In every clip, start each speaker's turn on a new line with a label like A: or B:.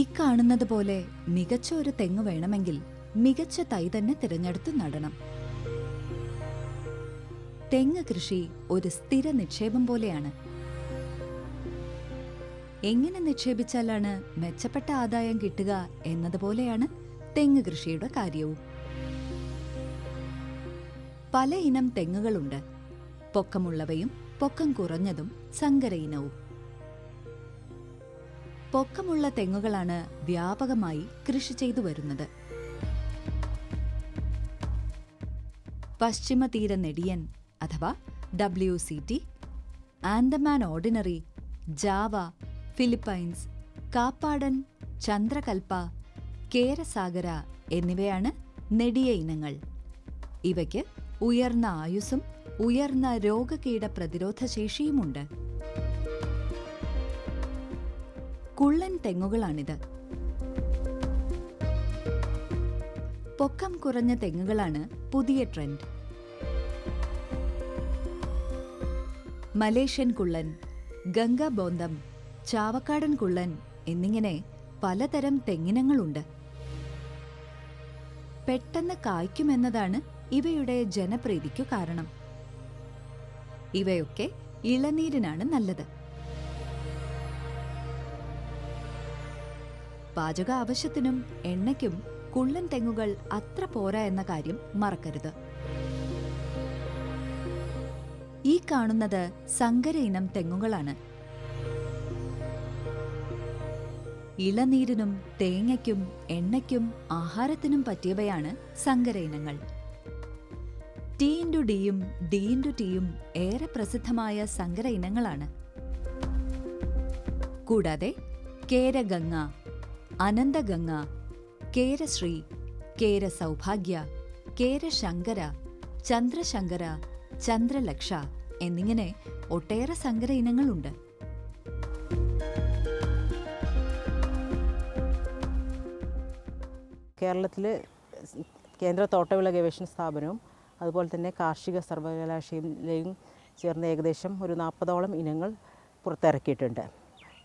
A: ഇക്കാണുന്നത് പോലെ മികച്ച ഒരു തെങ്ങ് വേണമെങ്കിൽ മികച്ച തൈ തന്നെ തിരഞ്ഞെടുത്ത് നടണം. തെങ്ങ് കൃഷി ഒരു സ്ഥിര നിക്ഷേപം പോലെയാണ്. എങ്ങനെ നിക്ഷേപിച്ചാലാണ് മെച്ചപ്പെട്ട ആദായം കിട്ടുക എന്നതുപോലെയാണ് തെങ്ങ് കൃഷിയുടെ കാര്യവും. പല ഇനം തെങ്ങുകളുണ്ട്. പൊക്കമുള്ളവയും പൊക്കം കുറഞ്ഞതും സങ്കര ഇനവും. പൊക്കമുള്ള തെങ്ങുകളാണ് വ്യാപകമായി കൃഷി ചെയ്തു വരുന്നത്. പശ്ചിമ തീര നെടിയൻ അഥവാ W C T Andaman ordinary Java Philippines Kappadan Chandrakalpa Kerasagara എന്നിവയാണ് നെടിയ ഇനങ്ങൾ. ഇവയ്ക്ക് ഉയർന്ന ആയുസ്സും ഉയർന്ന രോഗകീട പ്രതിരോധ ശേഷിയുമുണ്ട്. കുള്ളൻ തെങ്ങുകളാണിത്. പൊക്കം കുറഞ്ഞ തെങ്ങുകളാണ് പുതിയ ട്രെൻഡ്. മലേഷ്യൻ കുള്ളൻ ഗംഗാബോന്തം ചാവക്കാടൻ കുള്ളൻ എന്നിങ്ങനെ പലതരം തെങ്ങിനങ്ങളുണ്ട്. പെട്ടെന്ന് കായ്ക്കുമെന്നതാണ് ഇവയുടെ ജനപ്രീതിക്കു കാരണം. ഇവയൊക്കെ ഇളനീരിനാണ് നല്ലത്. പാചക ആവശ്യത്തിനും എണ്ണയ്ക്കും കുള്ളൻ തെങ്ങുകൾ അത്ര പോരാ എന്ന കാര്യം മറക്കരുത്. ഈ കാണുന്നത് സങ്കര ഇനം തെങ്ങുകളാണ്. ഇളനീരിനും തേങ്ങയ്ക്കും എണ്ണയ്ക്കും ആഹാരത്തിനും പറ്റിയവയാണ് സങ്കര ഇനങ്ങൾ. ടി ഇന്റു ഡിയും ഡി ഇന്റു ടിയും ഏറെ പ്രസിദ്ധമായ സങ്കര ഇനങ്ങളാണ്. കൂടാതെ കേരഗംഗ അനന്തഗംഗ കേരശ്രീ കേര കേരസൗഭാഗ്യ കേരശങ്കര ചന്ദ്രശങ്കര ചന്ദ്രലക്ഷ എന്നിങ്ങനെ ഒട്ടേറെ സങ്കര ഇനങ്ങളുണ്ട്.
B: കേരളത്തിൽ കേന്ദ്ര തോട്ടവിള ഗവേഷണ സ്ഥാപനവും അതുപോലെ തന്നെ കാർഷിക സർവകലാശാലയും ചേർന്ന് ഏകദേശം ഒരു നാൽപ്പതോളം ഇനങ്ങൾ പുറത്തിറക്കിയിട്ടുണ്ട്.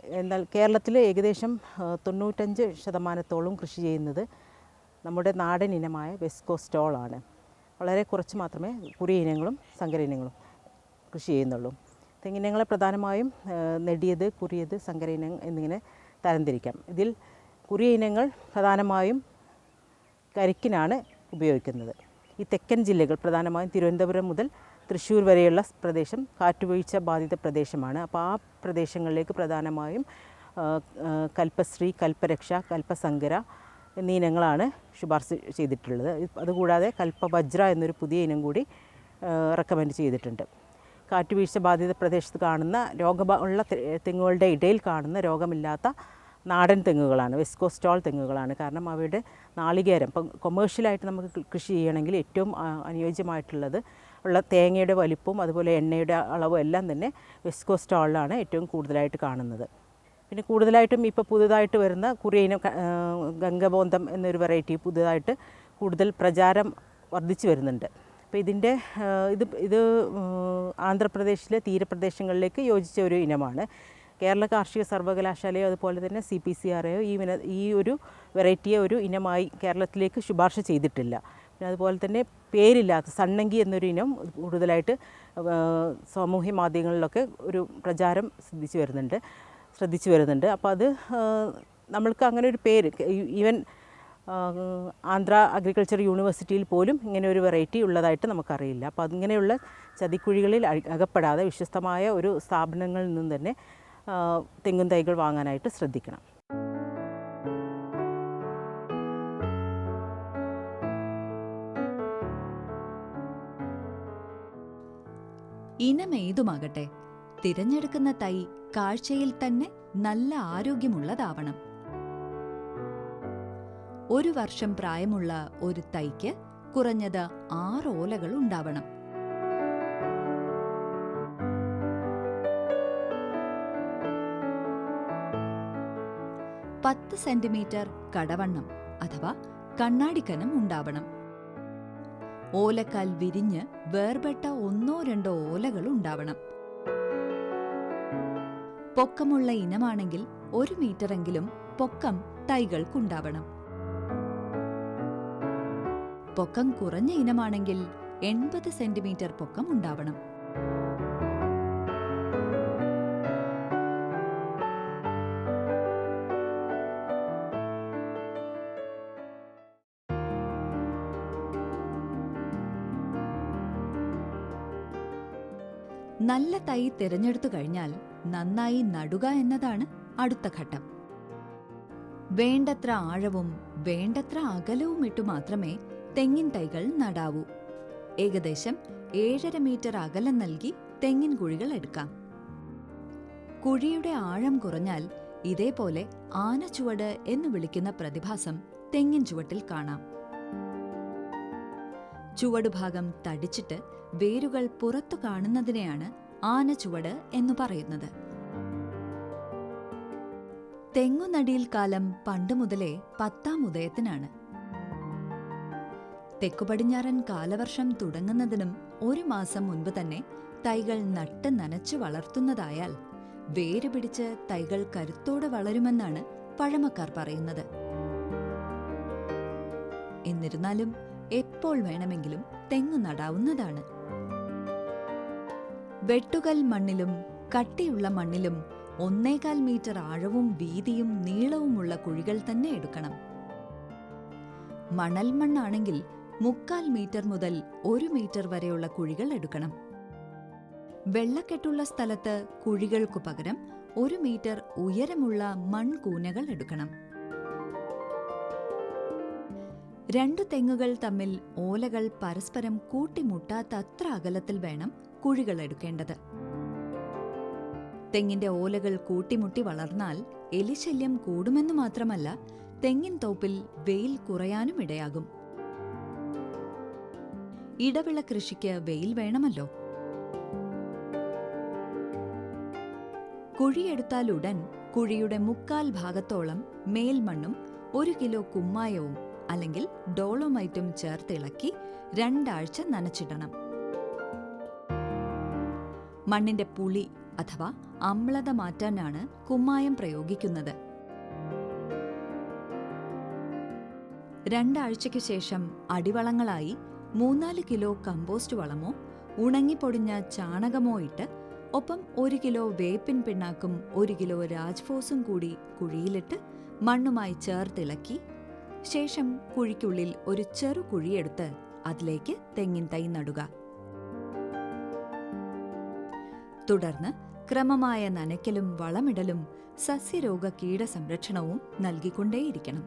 B: എന്നാൽ കേരളത്തിൽ ഏകദേശം തൊണ്ണൂറ്റഞ്ച് ശതമാനത്തോളം കൃഷി ചെയ്യുന്നത് നമ്മുടെ നാടൻ ഇനമായ വെസ്കോസ്റ്റോളാണ്. വളരെ കുറച്ച് മാത്രമേ കുറിയ ഇനങ്ങളും സങ്കര ഇനങ്ങളും കൃഷി ചെയ്യുന്നുള്ളൂ. തെങ്ങിനങ്ങളെ പ്രധാനമായും നെടിയത് കുറിയത് സങ്കര ഇനം എന്നിങ്ങനെ തരംതിരിക്കാം. ഇതിൽ കുറിയ ഇനങ്ങൾ പ്രധാനമായും കരിക്കിനാണ് ഉപയോഗിക്കുന്നത്. ഈ തെക്കൻ ജില്ലകൾ പ്രധാനമായും തിരുവനന്തപുരം മുതൽ തൃശ്ശൂർ വരെയുള്ള പ്രദേശം കാറ്റുവീഴ്ച ബാധിത പ്രദേശമാണ്. അപ്പോൾ ആ പ്രദേശങ്ങളിലേക്ക് പ്രധാനമായും കൽപ്പശ്രീ കൽപ്പരക്ഷ കൽപ്പസങ്കര എന്നീ ഇനങ്ങളാണ് ശുപാർശ ചെയ്തിട്ടുള്ളത്. അതുകൂടാതെ കൽപ്പവജ്ര എന്നൊരു പുതിയ ഇനം കൂടി റെക്കമെൻഡ് ചെയ്തിട്ടുണ്ട്. കാറ്റുവീഴ്ച ബാധിത പ്രദേശത്ത് കാണുന്ന രോഗ ഉള്ള തെങ്ങുകളുടെ ഇടയിൽ കാണുന്ന രോഗമില്ലാത്ത നാടൻ തെങ്ങുകളാണ് വെസ്കോസ്റ്റോൾ തെങ്ങുകളാണ്. കാരണം അവയുടെ നാളികേരം ഇപ്പം കൊമേഴ്ഷ്യലായിട്ട് നമുക്ക് കൃഷി ചെയ്യണമെങ്കിൽ ഏറ്റവും അനുയോജ്യമായിട്ടുള്ളത് ഉള്ള തേങ്ങയുടെ വലിപ്പവും അതുപോലെ എണ്ണയുടെ അളവും എല്ലാം തന്നെ വെസ്കോസ്റ്റോളിലാണ് ഏറ്റവും കൂടുതലായിട്ട് കാണുന്നത്. പിന്നെ കൂടുതലായിട്ടും ഇപ്പോൾ പുതുതായിട്ട് വരുന്ന കുറിയനം ഗംഗബോന്തം എന്നൊരു വെറൈറ്റി പുതുതായിട്ട് കൂടുതൽ പ്രചാരം വർദ്ധിച്ചു വരുന്നുണ്ട്. അപ്പോൾ ഇതിന്റെ ഇത് ഇത് ആന്ധ്രാപ്രദേശിലെ തീരപ്രദേശങ്ങളിലേക്ക് യോജിച്ച ഒരു ഇനമാണ്. കേരള കാർഷിക സർവകലാശാലയോ അതുപോലെ തന്നെ സി പി സി ആറയോ ഈ ഈ ഒരു വെറൈറ്റിയെ ഒരു ഇനമായി കേരളത്തിലേക്ക് ശുപാർശ ചെയ്തിട്ടില്ല. പിന്നെ അതുപോലെ തന്നെ പേരില്ലാത്ത സണ്ണങ്കി എന്നൊരു ഇനം കൂടുതലായിട്ട് സാമൂഹ്യ മാധ്യമങ്ങളിലൊക്കെ ഒരു പ്രചാരം ശ്രദ്ധിച്ചു വരുന്നുണ്ട് ശ്രദ്ധിച്ചു വരുന്നുണ്ട്. അപ്പോൾ അത് നമ്മൾക്ക് അങ്ങനെ ഒരു പേര് ഈവൻ ആന്ധ്ര അഗ്രികൾച്ചർ യൂണിവേഴ്സിറ്റിയിൽ പോലും ഇങ്ങനെ ഒരു വെറൈറ്റി ഉള്ളതായിട്ട് നമുക്കറിയില്ല. അപ്പോൾ അതിങ്ങനെയുള്ള ചതിക്കുഴികളിൽ അകപ്പെടാതെ വിശ്വസ്തമായ ഒരു സ്ഥാപനങ്ങളിൽ നിന്ന് തന്നെ തെങ്ങും തൈകൾ വാങ്ങാനായിട്ട് ശ്രദ്ധിക്കണം.
A: ഇനമേതുമാകട്ടെ? തിരഞ്ഞെടുക്കുന്ന തൈ കാഴ്ചയിൽ തന്നെ നല്ല ആരോഗ്യമുള്ളതാവണം. ഒരു വർഷം പ്രായമുള്ള ഒരു തൈക്ക് കുറഞ്ഞത് ആറ് ഓലകൾ ഉണ്ടാവണം. പത്ത് സെന്റിമീറ്റർ കടവണ്ണം അഥവാ കണ്ണാടിക്കനം ഉണ്ടാവണം. ഓലക്കാൽ വിരിഞ്ഞ് വേർപെട്ട ഒന്നോ രണ്ടോ ഓലകൾ ഉണ്ടാവണം. പൊക്കമുള്ള ഇനമാണെങ്കിൽ ഒരു മീറ്ററെങ്കിലും പൊക്കം തൈകൾക്കുണ്ടാവണം. പൊക്കം കുറഞ്ഞ ഇനമാണെങ്കിൽ എൺപത് സെന്റിമീറ്റർ പൊക്കം ഉണ്ടാവണം. നല്ല തൈ തിരഞ്ഞെടുത്തു കഴിഞ്ഞാൽ നന്നായി നടുക എന്നതാണ് അടുത്ത ഘട്ടം. വേണ്ടത്ര ആഴവും വേണ്ടത്ര അകലവും ഇട്ടു മാത്രമേ തെങ്ങിൻ തൈകൾ നടാവൂ. ഏകദേശം ഏഴര മീറ്റർ അകലം നൽകി തെങ്ങിൻ കുഴികൾ എടുക്കാം. കുഴിയുടെ ആഴം കുറഞ്ഞാൽ ഇതേപോലെ ആനച്ചുവട് എന്ന് വിളിക്കുന്ന പ്രതിഭാസം തെങ്ങിൻ ചുവട്ടിൽ കാണാം. ചുവടുഭാഗം തടിച്ചിട്ട് വേരുകൾ പുറത്തു കാണുന്നതിനെയാണ് ആനച്ചുവട് എന്നു പറയുന്നത്. തെങ്ങുനടിയിൽ കാലം പണ്ട് മുതലേ പത്താം ഉദയത്തിനാണ്. തെക്കുപടിഞ്ഞാറൻ കാലവർഷം തുടങ്ങുന്നതിനും ഒരു മാസം മുൻപ് തന്നെ തൈകൾ നട്ട് നനച്ചു വളർത്തുന്നതായാൽ വേര് പിടിച്ച് തൈകൾ കരുത്തോടെ വളരുമെന്നാണ് പഴമക്കാർ പറയുന്നത്. എന്നിരുന്നാലും എപ്പോൾ വേണമെങ്കിലും തെങ്ങ് നടാവുന്നതാണ്. വെട്ടുകൽ മണ്ണിലും കട്ടിയുള്ള മണ്ണിലും ഒന്നേകാൽ മീറ്റർ ആഴവും വീതിയും നീളവുമുള്ള കുഴികൾ തന്നെ എടുക്കണം. മണൽ മണ്ണാണെങ്കിൽ മുക്കാൽ മീറ്റർ മുതൽ ഒരു മീറ്റർ വരെയുള്ള കുഴികൾ എടുക്കണം. വെള്ളക്കെട്ടുള്ള സ്ഥലത്ത് കുഴികൾക്കു പകരം ഒരു മീറ്റർ ഉയരമുള്ള മൺകൂനകൾ എടുക്കണം. രണ്ടു തെങ്ങുകൾ തമ്മിൽ ഓലകൾ പരസ്പരം കൂട്ടിമുട്ടാത്ത അത്ര അകലത്തിൽ വേണം കുഴികൾ എടുക്കേണ്ടത്. തെങ്ങിന്റെ ഓലകൾ കൂട്ടിമുട്ടി വളർന്നാൽ എലിശല്യം കൂടുമെന്ന് മാത്രമല്ല തെങ്ങിൻ തോപ്പിൽ വെയിൽ കുറയാനും ഇടയാകും. ഇടവിള കൃഷിക്ക് വെയിൽ വേണമല്ലോ. കുഴിയെടുത്താലുടൻ കുഴിയുടെ മുക്കാൽ ഭാഗത്തോളം മേൽമണ്ണും ഒരു കിലോ കുമ്മായവും അല്ലെങ്കിൽ ഡോളോമൈറ്റും ചേർത്തിളക്കി രണ്ടാഴ്ച നനച്ചിടണം. മണ്ണിന്റെ പുളി അഥവാ അമ്ലത മാറ്റാനാണ് കുമ്മായം പ്രയോഗിക്കുന്നത്. രണ്ടാഴ്ചയ്ക്കു ശേഷം അടിവളങ്ങളായി മൂന്നാൽ കിലോ കമ്പോസ്റ്റ് വളമോ ഉണങ്ങിപ്പൊടിഞ്ഞ ചാണകമോ ഇട്ട് ഒപ്പം ഒരു കിലോ വേപ്പിൻ പിണ്ണാക്കും ഒരു കിലോ രാജ്ഫോസും കൂടി കുഴിയിലിട്ട് മണ്ണുമായി ചേർത്തിളക്കി ശേഷം കുഴിക്കുള്ളിൽ ഒരു ചെറു കുഴിയെടുത്ത് അതിലേക്ക് തെങ്ങിൻ തൈ നടുക. തുടർന്ന് ക്രമമായ നനയ്ക്കലും വളമിടലും സസ്യരോഗ കീട കീടസംരക്ഷണവും നൽകിക്കൊണ്ടേയിരിക്കണം.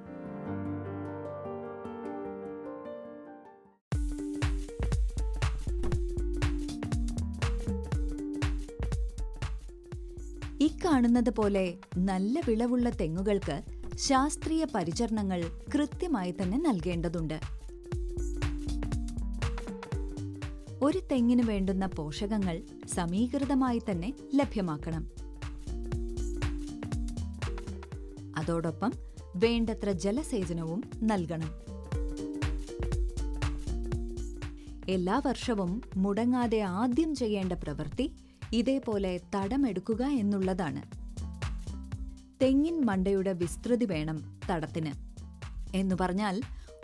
A: ഇക്കാണുന്നത് പോലെ നല്ല വിളവുള്ള തെങ്ങുകൾക്ക് ശാസ്ത്രീയ പരിചരണങ്ങൾ കൃത്യമായി തന്നെ നൽകേണ്ടതുണ്ട്. ഒരു തെങ്ങിന് വേണ്ടുന്ന പോഷകങ്ങൾ സമീകൃതമായി തന്നെ ലഭ്യമാക്കണം. അതോടൊപ്പം വേണ്ടത്ര ജലസേചനവും നൽകണം. എല്ലാ വർഷവും മുടങ്ങാതെ ആദ്യം ചെയ്യേണ്ട പ്രവൃത്തി ഇതേപോലെ തടമെടുക്കുക എന്നുള്ളതാണ്. തെങ്ങിൻ മണ്ടയുടെ വിസ്തൃതി വേണം തടത്തിന്. എന്നു പറഞ്ഞാൽ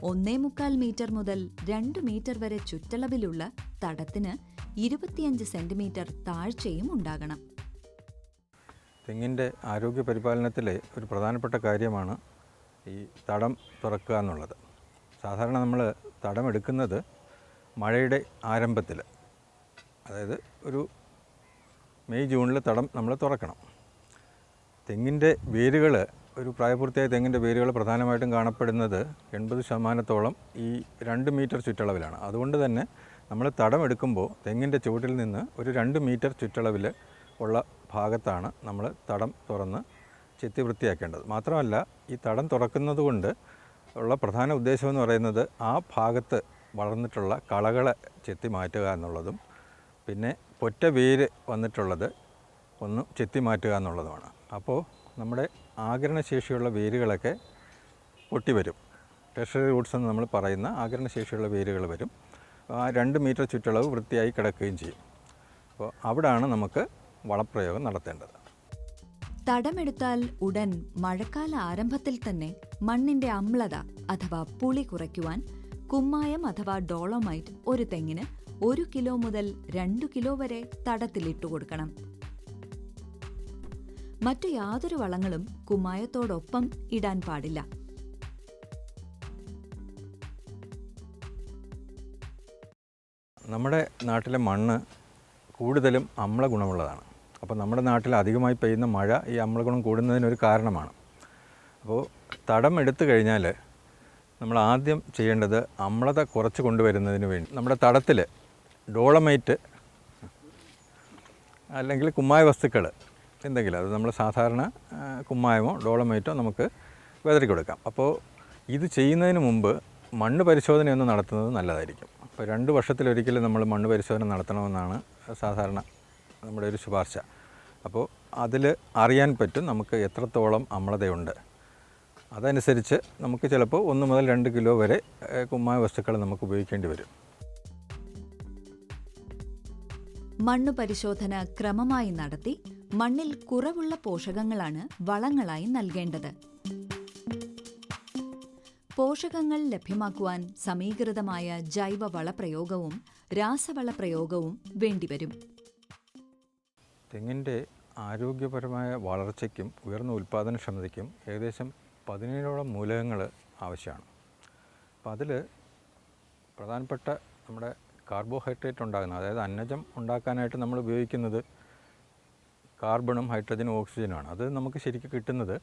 A: ഒന്നേ മുക്കാൽ മീറ്റർ മുതൽ രണ്ട് മീറ്റർ വരെ ചുറ്റളവിലുള്ള തടത്തിന് ഇരുപത്തിയഞ്ച് സെന്റിമീറ്റർ താഴ്ചയും ഉണ്ടാകണം.
C: തെങ്ങിന്റെ ആരോഗ്യ പരിപാലനത്തിലെ ഒരു പ്രധാനപ്പെട്ട കാര്യമാണ് ഈ തടം തുറക്കുക എന്നുള്ളത്. സാധാരണ നമ്മൾ തടം എടുക്കുന്നത് മഴയുടെ ആരംഭത്തിൽ അതായത് ഒരു മെയ് ജൂണിൽ തടം നമ്മൾ തുറക്കണം. തെങ്ങിന്റെ വേരുകൾ ഒരു പ്രായപൂർത്തിയായ തെങ്ങിന്റെ വേരുകൾ പ്രധാനമായിട്ടും കാണപ്പെടുന്നത് എൺപത് ശതമാനത്തോളം ഈ രണ്ട് മീറ്റർ ചുറ്റളവിലാണ്. അതുകൊണ്ട് തന്നെ നമ്മൾ തടം എടുക്കുമ്പോൾ തെങ്ങിന്റെ ചുവട്ടിൽ നിന്ന് ഒരു രണ്ട് മീറ്റർ ചുറ്റളവിൽ ഉള്ള ഭാഗത്താണ് നമ്മൾ തടം തുറന്ന് ചെത്തി വൃത്തിയാക്കേണ്ടത്. മാത്രമല്ല ഈ തടം തുറക്കുന്നത് കൊണ്ട് ഉള്ള പ്രധാന ഉദ്ദേശം എന്ന് പറയുന്നത് ആ ഭാഗത്ത് വളർന്നിട്ടുള്ള കളകളെ ചെത്തി മാറ്റുക എന്നുള്ളതും പിന്നെ പൊറ്റ വേര് വന്നിട്ടുള്ളത് ഒന്ന് ചെത്തി മാറ്റുക എന്നുള്ളതുമാണ്. അപ്പോൾ നമ്മുടെ ആകരണശേഷിയുള്ള വേരുകളൊക്കെ പൊട്ടി വരും ടെഷറി റൂട്ട്സ് എന്ന് നമ്മൾ പറയുന്ന ആകരണശേഷിയുള്ള വേരുകൾ വരും. ആ രണ്ട് മീറ്റർ ചുറ്റളവ് വൃത്തിയായി കിടക്കുകയും ചെയ്യും. അപ്പോൾ അവിടാണ് നമുക്ക് വളപ്രയോഗം നടത്തേണ്ടത്.
A: തടമെടുത്താൽ ഉടൻ മഴക്കാല ആരംഭത്തിൽ തന്നെ മണ്ണിന്റെ അമ്ലത അഥവാ പുളി കുറയ്ക്കുവാൻ കുമ്മായം അഥവാ ഡോളോമൈറ്റ് ഒരു തെങ്ങിന് ഒരു കിലോ മുതൽ രണ്ടു കിലോ വരെ തടത്തിലിട്ടു കൊടുക്കണം. മറ്റു യാതൊരു വളങ്ങളും കുമ്മായത്തോടൊപ്പം ഇടാൻ പാടില്ല.
C: നമ്മുടെ നാട്ടിലെ മണ്ണ് കൂടുതലും അമ്ല ഗുണമുള്ളതാണ്. അപ്പോൾ നമ്മുടെ നാട്ടിൽ അധികമായി പെയ്യുന്ന മഴ ഈ അമ്ലഗുണം കൂടുന്നതിനൊരു കാരണമാണ്. അപ്പോൾ തടം എടുത്തു കഴിഞ്ഞാൽ നമ്മൾ ആദ്യം ചെയ്യേണ്ടത് അമ്ലത കുറച്ച് കൊണ്ടുവരുന്നതിന് വേണ്ടി നമ്മുടെ തടത്തിൽ ഡോളമൈറ്റ് അല്ലെങ്കിൽ കുമ്മായ വസ്തുക്കൾ എന്തെങ്കിലും. അത് നമ്മൾ സാധാരണ കുമ്മായമോ ഡോളമൈറ്റോ നമുക്ക് വിതറി കൊടുക്കാം. അപ്പോൾ ഇത് ചെയ്യുന്നതിന് മുമ്പ് മണ്ണ് പരിശോധനയൊന്ന് നടത്തുന്നത് നല്ലതായിരിക്കും. അപ്പോൾ രണ്ട് വർഷത്തിലൊരിക്കലും നമ്മൾ മണ്ണ് പരിശോധന നടത്തണമെന്നാണ് സാധാരണ നമ്മുടെ ഒരു ശുപാർശ. അപ്പോൾ അതിൽ അറിയാൻ പറ്റും നമുക്ക് എത്രത്തോളം അമ്ലതയുണ്ട്. അതനുസരിച്ച് നമുക്ക് ചിലപ്പോൾ ഒന്ന് മുതൽ രണ്ട് കിലോ വരെ കുമ്മായ വസ്തുക്കൾ നമുക്ക് ഉപയോഗിക്കേണ്ടി വരും.
A: മണ്ണ് പരിശോധന ക്രമമായി നടത്തി മണ്ണിൽ കുറവുള്ള പോഷകങ്ങളാണ് വളങ്ങളായി നൽകേണ്ടത്. പോഷകങ്ങൾ ലഭ്യമാക്കുവാൻ സമീകൃതമായ ജൈവ വളപ്രയോഗവും രാസവള പ്രയോഗവും വേണ്ടിവരും.
C: തെങ്ങിന്റെ ആരോഗ്യപരമായ വളർച്ചയ്ക്കും ഉയർന്ന ഉൽപ്പാദനക്ഷമതയ്ക്കും ഏകദേശം പതിനേഴോളം മൂലകങ്ങൾ ആവശ്യമാണ്. അപ്പം അതിൽ പ്രധാനപ്പെട്ട നമ്മുടെ കാർബോഹൈഡ്രേറ്റ് ഉണ്ടാകുന്ന അതായത് അന്നജം ഉണ്ടാക്കാനായിട്ട് നമ്മൾ ഉപയോഗിക്കുന്നത് കാർബണും ഹൈഡ്രജനും ഓക്സിജനുമാണ്. അത് നമുക്ക് ശരിക്കും കിട്ടുന്നത്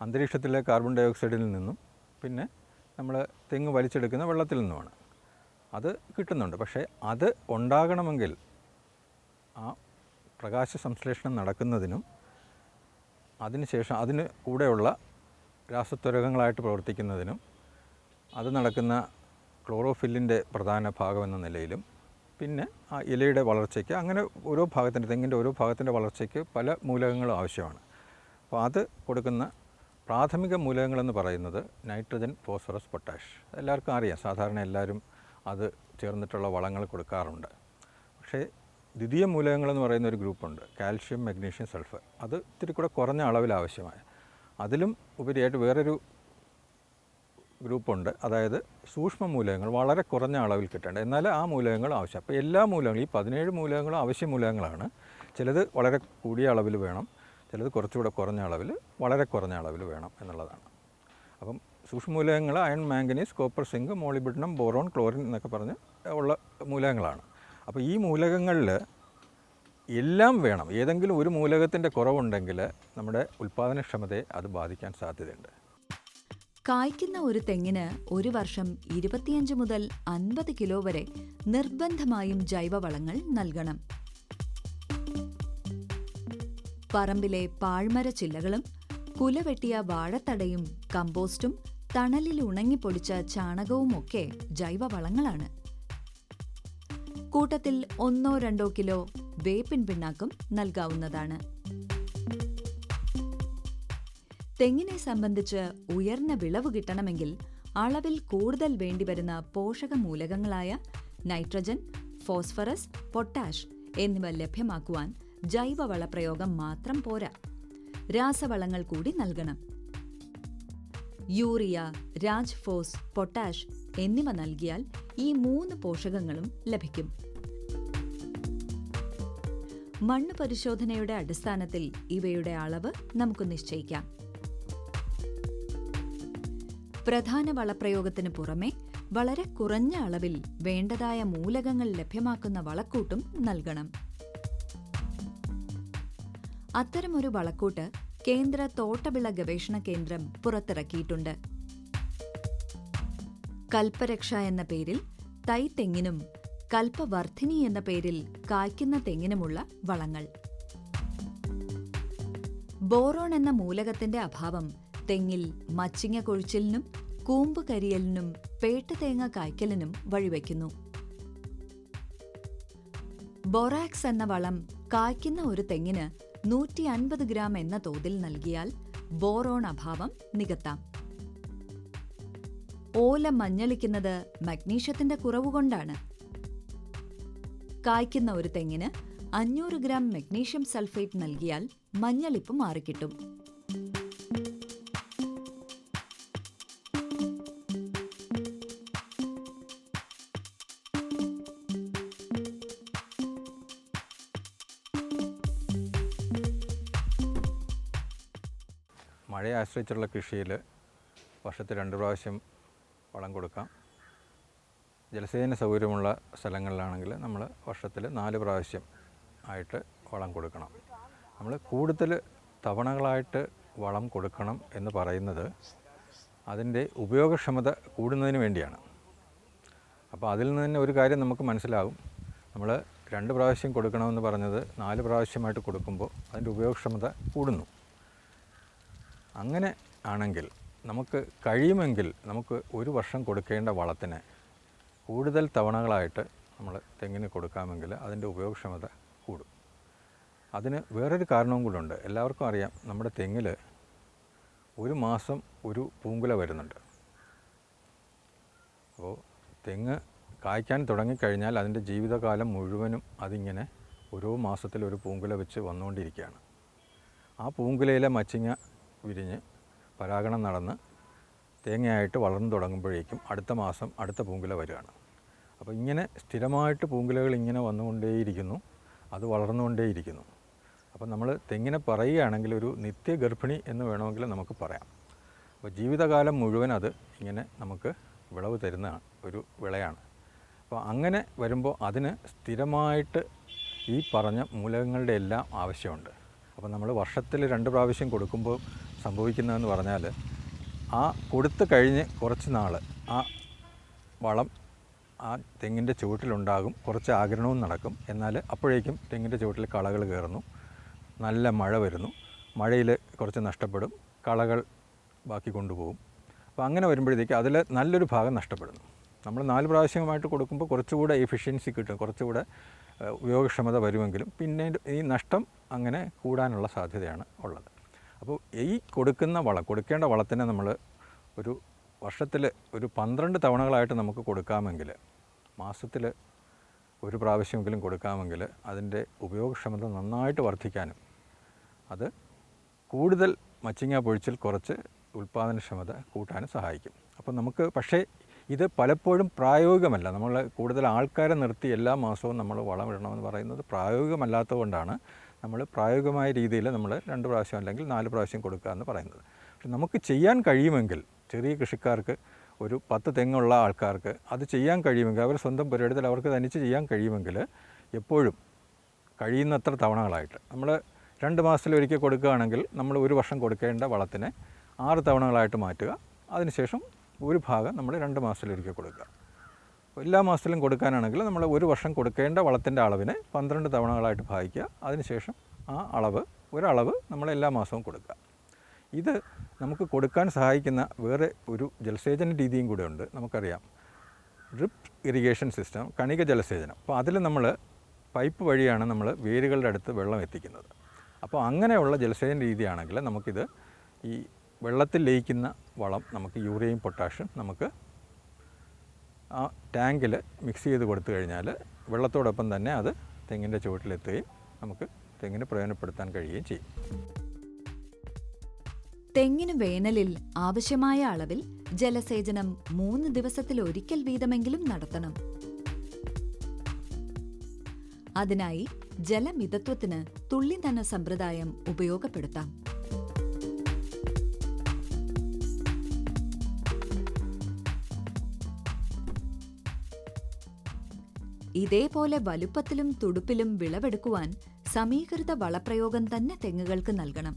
C: അന്തരീക്ഷത്തിലെ കാർബൺ ഡൈ ഓക്സൈഡിൽ നിന്നും പിന്നെ നമ്മൾ തെങ്ങ് വലിച്ചെടുക്കുന്ന വെള്ളത്തിൽ നിന്നുമാണ്. അത് കിട്ടുന്നുണ്ട്. പക്ഷേ അത് ഉണ്ടാകണമെങ്കിൽ ആ പ്രകാശ സംശ്ലേഷണം നടക്കുന്നതിനും അതിനുശേഷം അതിന് കൂടെയുള്ള രാസത്വരകങ്ങളായിട്ട് പ്രവർത്തിക്കുന്നതിനും അത് നടക്കുന്ന ക്ലോറോഫില്ലിന്റെ പ്രധാന ഭാഗമെന്ന നിലയിലും പിന്നെ ആ ഇലയുടെ വളർച്ചയ്ക്ക് അങ്ങനെ ഓരോ ഭാഗത്തിന്റെ തെങ്ങിന്റെ ഓരോ ഭാഗത്തിന്റെ വളർച്ചയ്ക്ക് പല മൂലകങ്ങളും ആവശ്യമാണ്. അപ്പോൾ അത് കൊടുക്കുന്ന പ്രാഥമിക മൂലകങ്ങളെന്ന് പറയുന്നത് നൈട്രജൻ ഫോസ്ഫറസ് പൊട്ടാഷ്. എല്ലാവർക്കും അറിയാം. സാധാരണ എല്ലാവരും അത് ചേർന്നിട്ടുള്ള വളങ്ങൾ കൊടുക്കാറുണ്ട്. പക്ഷേ ദ്വിതീയ മൂലകങ്ങളെന്ന് പറയുന്ന ഒരു ഗ്രൂപ്പുണ്ട്. Calcium magnesium sulphur. അത് ഇത്തിരി കൂടെ കുറഞ്ഞ അളവിൽ ആവശ്യമായ അതിലും ഉപരിയായിട്ട് വേറൊരു ഗ്രൂപ്പുണ്ട്. അതായത് സൂക്ഷ്മ മൂലകങ്ങൾ വളരെ കുറഞ്ഞ അളവിൽ കിട്ടേണ്ട. എന്നാൽ ആ മൂലകങ്ങൾ ആവശ്യം. അപ്പോൾ എല്ലാ മൂലകങ്ങളും ഈ പതിനേഴ് മൂലകങ്ങളും ആവശ്യ മൂലകങ്ങളാണ്. ചിലത് വളരെ കൂടിയ അളവിൽ വേണം. ചിലത് കുറച്ചുകൂടെ കുറഞ്ഞ അളവിൽ വളരെ കുറഞ്ഞ അളവിൽ വേണം എന്നുള്ളതാണ്. അപ്പം സൂക്ഷ്മമൂലകങ്ങൾ iron manganese copper zinc molybdenum boron chlorine എന്നൊക്കെ പറഞ്ഞ് ഉള്ള മൂലകങ്ങളാണ്. അപ്പോൾ ഈ മൂലകങ്ങളിൽ എല്ലാം വേണം. ഏതെങ്കിലും ഒരു മൂലകത്തിന്റെ കുറവുണ്ടെങ്കിൽ നമ്മുടെ ഉൽപ്പാദനക്ഷമതയെ അത് ബാധിക്കാൻ സാധ്യതയുണ്ട്.
A: കായ്ക്കുന്ന ഒരു തെങ്ങിന് ഒരു വർഷം ഇരുപത്തിയഞ്ച് മുതൽ അൻപത് കിലോ വരെ നിർബന്ധമായും ജൈവവളങ്ങൾ നൽകണം. പറമ്പിലെ പാഴ്മര ചില്ലകളും കുലവെട്ടിയ വാഴത്തടയും കമ്പോസ്റ്റും തണലിൽ ഉണങ്ങിപ്പൊടിച്ച ചാണകവുമൊക്കെ ജൈവവളങ്ങളാണ്. കൂട്ടത്തിൽ ഒന്നോ രണ്ടോ കിലോ വേപ്പിൻ പിണ്ണാക്കും നൽകാവുന്നതാണ്. തെങ്ങിനെ സംബന്ധിച്ച് ഉയർന്ന വിളവ് കിട്ടണമെങ്കിൽ അളവിൽ കൂടുതൽ വേണ്ടിവരുന്ന പോഷക മൂലകങ്ങളായ നൈട്രജൻ ഫോസ്ഫറസ് പൊട്ടാഷ് എന്നിവ ലഭ്യമാക്കുവാൻ ജൈവവള പ്രയോഗം മാത്രം പോരാ. രാസവളങ്ങൾ കൂടി നൽകണം. യൂറിയ രാജ്ഫോസ് പൊട്ടാഷ് എന്നിവ നൽകിയാൽ ഈ മൂന്ന് പോഷകങ്ങളും ലഭിക്കും. മണ്ണ് പരിശോധനയുടെ അടിസ്ഥാനത്തിൽ ഇവയുടെ അളവ് നമുക്ക് നിശ്ചയിക്കാം. പ്രധാന വളപ്രയോഗത്തിന് പുറമെ വളരെ കുറഞ്ഞ അളവിൽ വേണ്ടതായ മൂലകങ്ങൾ ലഭ്യമാക്കുന്ന വളക്കൂട്ടും നൽകണം. അത്തരമൊരു വളക്കൂട്ട് കേന്ദ്ര തോട്ടവിള ഗവേഷണ കേന്ദ്രം പുറത്തിറക്കിയിട്ടുണ്ട്. കൽപ്പരക്ഷ എന്ന പേരിൽ തൈ തെങ്ങിനും കൽപ്പവർദ്ധിനി എന്ന പേരിൽ കായ്ക്കുന്ന തെങ്ങിനുമുള്ള വളങ്ങൾ. ബോറോൺ എന്ന മൂലകത്തിന്റെ അഭാവം തെങ്ങിൽ മച്ചിങ്ങ കൊഴിച്ചിലിനും കൂമ്പ് കരിയലിനും പേട്ടുതേങ്ങ കായ്ക്കലിനും വഴിവെക്കുന്നു. ബൊറാക്സ് എന്ന വളം കായ്ക്കുന്ന ഒരു തെങ്ങിന് നൂറ്റി അൻപത് ഗ്രാം എന്ന തോതിൽ നൽകിയാൽ ബോറോൺ അഭാവം നികത്താം. ഓല മഞ്ഞളിക്കുന്നത് മഗ്നീഷ്യത്തിന്റെ കുറവുകൊണ്ടാണ് കായ്ക്കുന്ന ഒരു തെങ്ങിന് അഞ്ഞൂറ് ഗ്രാം മഗ്നീഷ്യം സൾഫേറ്റ് നൽകിയാൽ മഞ്ഞളിപ്പ് മാറിക്കിട്ടും.
C: ആശ്രയിച്ചുള്ള കൃഷിയിൽ വർഷത്തിൽ രണ്ട് പ്രാവശ്യം വളം കൊടുക്കാം. ജലസേചന സൗകര്യമുള്ള സ്ഥലങ്ങളിലാണെങ്കിൽ നമ്മൾ വർഷത്തിൽ നാല് പ്രാവശ്യം ആയിട്ട് വളം കൊടുക്കണം. നമ്മൾ കൂടുതൽ തവണകളായിട്ട് വളം കൊടുക്കണം എന്ന് പറയുന്നത് അതിന്റെ ഉപയോഗക്ഷമത കൂടുന്നതിന് വേണ്ടിയാണ്. അപ്പോൾ അതിൽ നിന്ന് തന്നെ ഒരു കാര്യം നമുക്ക് മനസ്സിലാകും. നമ്മൾ രണ്ട് പ്രാവശ്യം കൊടുക്കണമെന്ന് പറഞ്ഞത് നാല് പ്രാവശ്യമായിട്ട് കൊടുക്കുമ്പോൾ അതിന്റെ ഉപയോഗക്ഷമത കൂടുന്നു. അങ്ങനെ ആണെങ്കിൽ നമുക്ക് കഴിയുമെങ്കിൽ നമുക്ക് ഒരു വർഷം കൊടുക്കേണ്ട വളത്തിന് കൂടുതൽ തവണകളായിട്ട് നമ്മൾ തെങ്ങിന് കൊടുക്കാമെങ്കിൽ അതിന്റെ ഉപയോഗക്ഷമത കൂടും. അതിന് വേറൊരു കാരണവും കൂടെ ഉണ്ട്. എല്ലാവർക്കും അറിയാം നമ്മുടെ തെങ്ങിൽ ഒരു മാസം ഒരു പൂങ്കുല വരുന്നുണ്ട്. അപ്പോൾ തെങ്ങ് കായ്ക്കാൻ തുടങ്ങിക്കഴിഞ്ഞാൽ അതിന്റെ ജീവിതകാലം മുഴുവനും അതിങ്ങനെ ഓരോ മാസത്തിൽ ഒരു പൂങ്കുല വെച്ച് വന്നുകൊണ്ടിരിക്കുകയാണ്. ആ പൂങ്കുലയിലെ മച്ചിങ്ങ വിരിഞ്ഞ് പരാഗണം നടന്ന് തേങ്ങയായിട്ട് വളർന്നു തുടങ്ങുമ്പോഴേക്കും അടുത്ത മാസം അടുത്ത പൂങ്കുല വരികയാണ് അപ്പോൾ ഇങ്ങനെ സ്ഥിരമായിട്ട് പൂങ്കുലകൾ ഇങ്ങനെ വന്നുകൊണ്ടേയിരിക്കുന്നു. അത് വളർന്നുകൊണ്ടേയിരിക്കുന്നു. അപ്പോൾ നമ്മൾ തെങ്ങിനെ പറയുകയാണെങ്കിൽ ഒരു നിത്യഗർഭിണി എന്ന് വേണമെങ്കിൽ നമുക്ക് പറയാം. അപ്പോൾ ജീവിതകാലം മുഴുവൻ അത് ഇങ്ങനെ നമുക്ക് വിളവ് തരുന്ന ഒരു വിളയാണ്. അപ്പോൾ അങ്ങനെ വരുമ്പോൾ അതിന് സ്ഥിരമായിട്ട് ഈ പറഞ്ഞ മൂലകങ്ങളുടെ എല്ലാം ആവശ്യമുണ്ട്. അപ്പോൾ നമ്മൾ വർഷത്തിൽ രണ്ട് പ്രാവശ്യം കൊടുക്കുമ്പോൾ സംഭവിക്കുന്നതെന്ന് പറഞ്ഞാൽ ആ കൊടുത്തു കഴിഞ്ഞ് കുറച്ച് നാൾ ആ വളം ആ തെങ്ങിന്റെ ചുവട്ടിലുണ്ടാകും കുറച്ച് ആഗ്രഹവും നടക്കും. എന്നാൽ അപ്പോഴേക്കും തെങ്ങിന്റെ ചുവട്ടിൽ കളകൾ കയറുന്നു നല്ല മഴ വരുന്നു. മഴയിൽ കുറച്ച് നഷ്ടപ്പെടും കളകൾ ബാക്കി കൊണ്ടുപോകും. അപ്പോൾ അങ്ങനെ വരുമ്പോഴത്തേക്ക് അതിൽ നല്ലൊരു ഭാഗം നഷ്ടപ്പെടുന്നു. നമ്മൾ നാല് പ്രാവശ്യമായിട്ട് കൊടുക്കുമ്പോൾ കുറച്ചുകൂടെ എഫിഷ്യൻസി കിട്ടും കുറച്ചുകൂടെ ഉപയോഗക്ഷമത വരുമെങ്കിലും പിന്നെ ഈ നഷ്ടം അങ്ങനെ കൂടാനുള്ള സാധ്യതയാണ് ഉള്ളത്. അപ്പോൾ ഈ കൊടുക്കുന്ന വളം കൊടുക്കേണ്ട വളത്തിനെ നമ്മൾ ഒരു വർഷത്തിൽ ഒരു പന്ത്രണ്ട് തവണകളായിട്ട് നമുക്ക് കൊടുക്കാമെങ്കിൽ മാസത്തിൽ ഒരു പ്രാവശ്യമെങ്കിലും കൊടുക്കാമെങ്കിൽ അതിന്റെ ഉപയോഗക്ഷമത നന്നായിട്ട് വർദ്ധിക്കാനും അത് കൂടുതൽ മച്ചിങ്ങ പൊഴിച്ചിൽ കുറച്ച് ഉൽപ്പാദനക്ഷമത കൂട്ടാനും സഹായിക്കും. അപ്പോൾ നമുക്ക് പക്ഷേ ഇത് പലപ്പോഴും പ്രായോഗികമല്ല. നമ്മൾ കൂടുതൽ ആൾക്കാരെ നിർത്തി എല്ലാ മാസവും നമ്മൾ വളം ഇടണമെന്ന് പറയുന്നത് പ്രായോഗികമല്ലാത്തതുകൊണ്ടാണ്. നമ്മൾ പ്രായോഗികമായ രീതിയിൽ നമ്മൾ രണ്ട് പ്രാവശ്യം അല്ലെങ്കിൽ നാല് പ്രാവശ്യം കൊടുക്കുക എന്ന് പറയുന്നത്. പക്ഷെ നമുക്ക് ചെയ്യാൻ കഴിയുമെങ്കിൽ ചെറിയ കൃഷിക്കാർക്ക് ഒരു പത്ത് തെങ്ങുള്ള ആൾക്കാർക്ക് അത് ചെയ്യാൻ കഴിയുമെങ്കിൽ അവർ സ്വന്തം പരിപാടിയിൽ അവർക്ക് തനിച്ച് ചെയ്യാൻ കഴിയുമെങ്കിൽ എപ്പോഴും കഴിയുന്നത്ര തവണകളായിട്ട്. നമ്മൾ രണ്ട് മാസത്തിൽ ഒരിക്കൽ കൊടുക്കുകയാണെങ്കിൽ നമ്മൾ ഒരു വർഷം കൊടുക്കേണ്ട വളത്തിനെ ആറ് തവണകളായിട്ട് മാറ്റുക. അതിനുശേഷം ഒരു ഭാഗം നമ്മൾ രണ്ട് മാസത്തിലൊരിക്കൽ കൊടുക്കുക. എല്ലാ മാസത്തിലും കൊടുക്കാനാണെങ്കിൽ നമ്മൾ ഒരു വർഷം കൊടുക്കേണ്ട വളത്തിന്റെ അളവിനെ പന്ത്രണ്ട് തവണകളായിട്ട് ഭാഗിക്കുക. അതിനുശേഷം ആ അളവ് ഒരളവ് നമ്മൾ എല്ലാ മാസവും കൊടുക്കുക. ഇത് നമുക്ക് കൊടുക്കാൻ സഹായിക്കുന്ന വേറെ ഒരു ജലസേചന രീതിയും കൂടെ ഉണ്ട്. നമുക്കറിയാം. ഡ്രിപ്പ് ഇറിഗേഷൻ സിസ്റ്റം കണിക ജലസേചനം. അപ്പോൾ അതിൽ നമ്മൾ പൈപ്പ് വഴിയാണ് നമ്മൾ വേരുകളുടെ അടുത്ത് വെള്ളം എത്തിക്കുന്നത്. അപ്പോൾ അങ്ങനെയുള്ള ജലസേചന രീതിയാണെങ്കിൽ നമുക്കിത് ഈ വെള്ളത്തിൽ ലയിക്കുന്ന വളം നമുക്ക് യൂറിയയും പൊട്ടാഷ്യം നമുക്ക് ആ ടാങ്കിൽ മിക്സ് ചെയ്ത് കൊടുത്തു കഴിഞ്ഞാൽ വെള്ളത്തോടൊപ്പം തന്നെ അത് തെങ്ങിന്റെ ചുവട്ടിലെത്തുകയും നമുക്ക് തെങ്ങിന് പ്രയോജനപ്പെടുത്താൻ കഴിയുകയും ചെയ്യും.
A: തെങ്ങിന് വേനലിൽ ആവശ്യമായ അളവിൽ ജലസേചനം മൂന്ന് ദിവസത്തിൽ ഒരിക്കൽ വീതമെങ്കിലും നടത്തണം. അതിനായി ജലമിതത്വത്തിന് തുള്ളി നന സമ്പ്രദായം ഉപയോഗപ്പെടുത്താം. ഇതേപോലെ വലുപ്പത്തിലും തുടുപ്പിലും വിളവെടുക്കുവാൻ സമീകൃത വളപ്രയോഗം തന്നെ തെങ്ങുകൾക്ക് നൽകണം